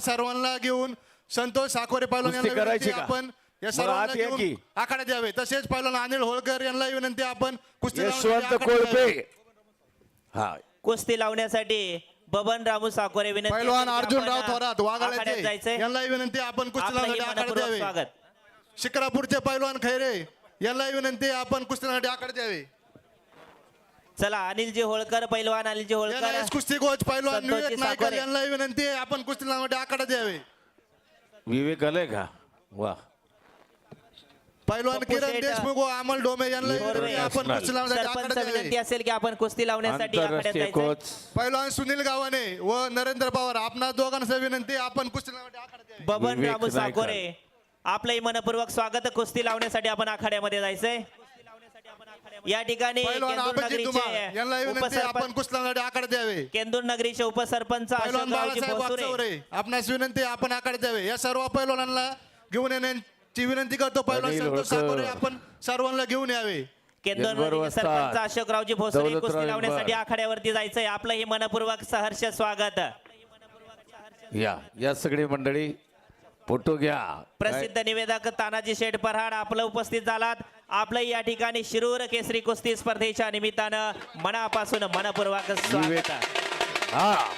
सर्वांना घेऊन संतोष साकोरे पैलवान कुस्ती यांना करायची विनंती का? आपण या सर्वांना आत या घेऊन की. आखाड्यात यावे तसेच पैलवान अनिल होळकर यांना विनंती आपण कुस्ती लावण्यासाठी यशवंत आखाड्यात कोळपे. हा. कुस्ती लावण्यासाठी बबन रामू साकोरे विनंती पैलवान आहे की अर्जुनराव आपण, थोरात आखाड्यात वाघाळ्याचे जायचंय. यांना विनंती आपण कुस्ती आपलंही लावण्यासाठी आखाड्यात मनपूर्वक यावे स्वागत. शिक्रापूरचे पैलवान खैरे यांना विनंती आपण कुस्ती लावण्यासाठी आखाड्यात यावे चला अनिलजी होळकर पैलवान अनिलजी होळकर. कुस्ती कोच पैलवान संतोषजी विवेक नायकर साकोरे. यांना विनंती आहे आपण कुस्ती लावण्यासाठी आखाड्यात यावे विवेक आलंय का? वा. पैलवान पप्पू किरण शेठ, देशमुख व अमल डोमे यांना विनंती आहे आपण. कुस्ती लावण्यासाठी सरपंच आखाड्यात विनंती यावे असेल की आपण कुस्ती लावण्यासाठी आखाड्यात आंतरराष्ट्रीय जायचंय कोच. पैलवान सुनील गावाने व नरेंद्र पवार आपणा दोघांना विनंती आहे, आपण कुस्ती लावण्यासाठी बबन विवेक रामू नायकर. साकोरे आपलंही मनपूर्वक स्वागत कुस्ती लावण्यासाठी आपण आखाड्यामध्ये जायचंय. या ठिकाणी केंदूर अभिजित धुमाळ यांना नगरीचे विनंती आहे, आपण उपसरपंच कुस्ती लावण्यासाठी आखाड्यात यावे केंदूर नगरीचे उपसरपंच पैलवान अशोकरावजी बाळासाहेब भोसुरे. वागचौरे आपणास विनंती आहे, आपण आखाड्यात यावे या सर्व पैलवानांना घेऊन येण्याची विनंती करतो. पैलवान अनिल संतोष होळकर. साकोरे आपण सर्वांना घेऊन यावे. केंद्र यशवर नगरीचे वस्ताद. सरपंच अशोकरावजी भोसरे दौलतराव कुस्ती लावण्यासाठी. आखाड्यावरती जायचंय. आपलंही मनपूर्वक सहर्ष स्वागत. या या सगळी मंडळी फोटो घ्या. प्रसिद्ध निवेदक तानाजी शेठ पराड आपलं उपस्थित झालात. आपलं या ठिकाणी शिरूर केसरी कुस्ती स्पर्धेच्या निमित्तानं मनापासून मनपूर्वक. स्वागत हा.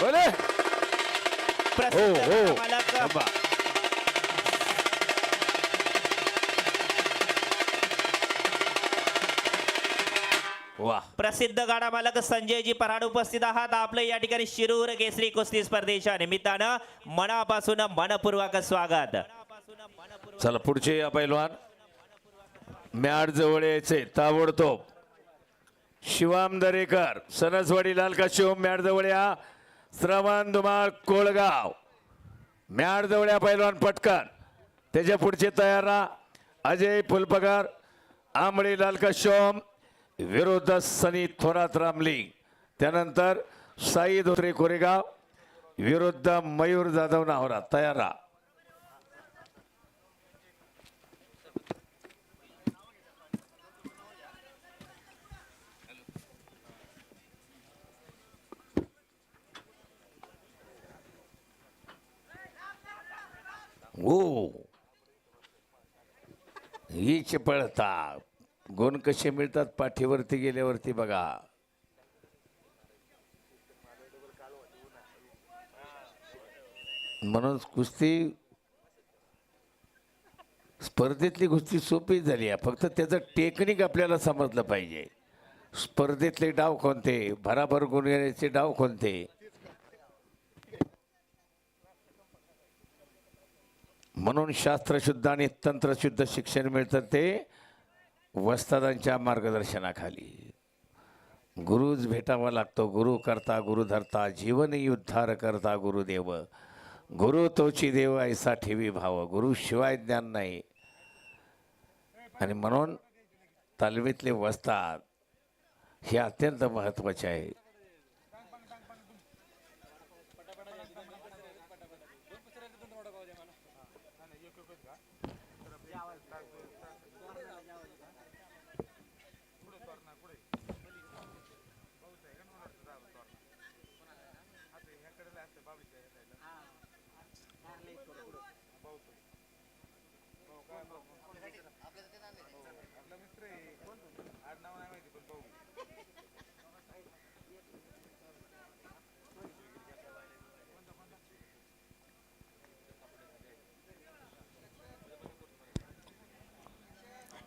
बोले. प्रसिद्ध हो हो. मालक थांबा. वा. प्रसिद्ध गाडा मालक संजयजी पराड उपस्थित आहात. आपलं या ठिकाणी शिरूर केसरी कुस्ती स्पर्धेच्या निमित्तानं मनापासून मनपूर्वक स्वागत. चला पुढचे या पैलवान. मॅट जवळ यायचे ताबडतोब. शिवाम दरेकर सणसवाडी लालका शिवम मॅट जवळ या. श्रवण धुमाळ कोळगाव. मॅट जवळ या पैलवान पटकन. त्याच्या पुढचे तयार राहा. अजय फुलपगार आंबळे लालका शिवम विरुद्ध सनी थोरात रामलिंग. त्यानंतर साई धोत्रे कोरेगाव. विरुद्ध मयूर जाधव नाहोरा तयार. राहा ओ हो. ही पळता. गुण कसे मिळतात पाठीवरती गेल्यावरती बघा. म्हणून कुस्ती स्पर्धेतली कुस्ती सोपी झाली आहे. फक्त त्याचं टेक्निक आपल्याला समजलं पाहिजे. स्पर्धेतले डाव कोणते? भराभर गुण घेण्याचे डाव कोणते? म्हणून शास्त्रशुद्ध आणि तंत्रशुद्ध शिक्षण मिळतं ते वस्तादांच्या मार्गदर्शनाखाली. गुरुच भेटावा लागतो गुरु करता गुरु धरता जीवन उद्धार करता गुरुदेव. गुरु तोची देव ऐसा ठेवी भाव गुरु शिवाय ज्ञान नाही. आणि म्हणून तालमीतले वस्ताद हे अत्यंत महत्त्वाचे आहे.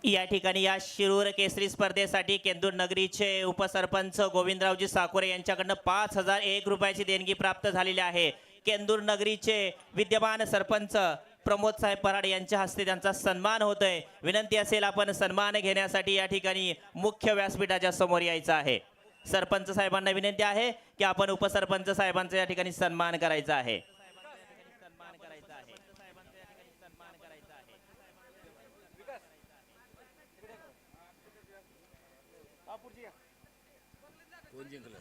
या ठिकाणी या शिरूर केसरी स्पर्धेसाठी केंदूर नगरीचे उपसरपंच गोविंदरावजी साकोरे यांच्याकडनं पाच हजार एक रुपयाची देणगी प्राप्त झालेली आहे. केंदूर नगरीचे विद्यमान सरपंच प्रमोद साहेब पराड यांच्या हस्ते त्यांचा सन्मान होतोय. विनंती असेल आपण सन्मान घेण्यासाठी या ठिकाणी मुख्य व्यासपीठाच्या समोर यायचं आहे. सरपंच साहेबांना विनंती आहे की आपण उपसरपंच साहेबांचा या ठिकाणी सन्मान करायचा आहे सन्मान करायचा आहे साहेबांचा या ठिकाणी सन्मान करायचा आहे कोण जिंकलं?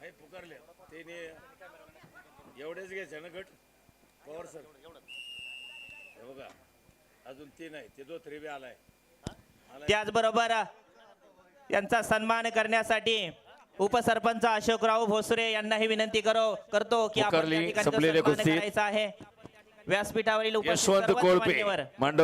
हे पुकारले. त्याने एवढेच घ्यायचे ना गट? पवार सर. हे बघा अजून तीन आहे. ते दो थ्री बी आलाय. त्याचबरोबर यांचा सन्मान करण्यासाठी उपसरपंच अशोकराव भोसरे यांनाही विनंती करो करतो की आपण ठिकाणी सन्मान. करायचा आहे व्यासपीठावरील उपस्थित यशवंत सर्वच कोळपे मान्यवर मांडव